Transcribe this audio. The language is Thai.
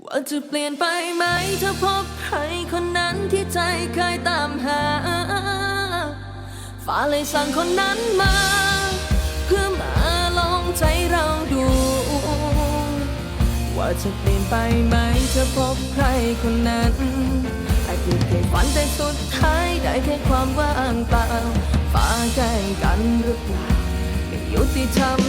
ว่าจะเปลี่ยนไปไหมถ้าพบใครคนนั้นที่ใจเคยตามหา ฟ้าเลยสั่งคนนั้นมา เพื่อมาลองใจเราดู ว่าจะเปลี่ยนไปไหมถ้าพบใครคนนั้นอาจเพียงแค่ฝันแต่สุดท้ายได้แค่ความว่างเปล่าฟ้าแกล้งกันหรือเปล่าไม่ยุติธรรม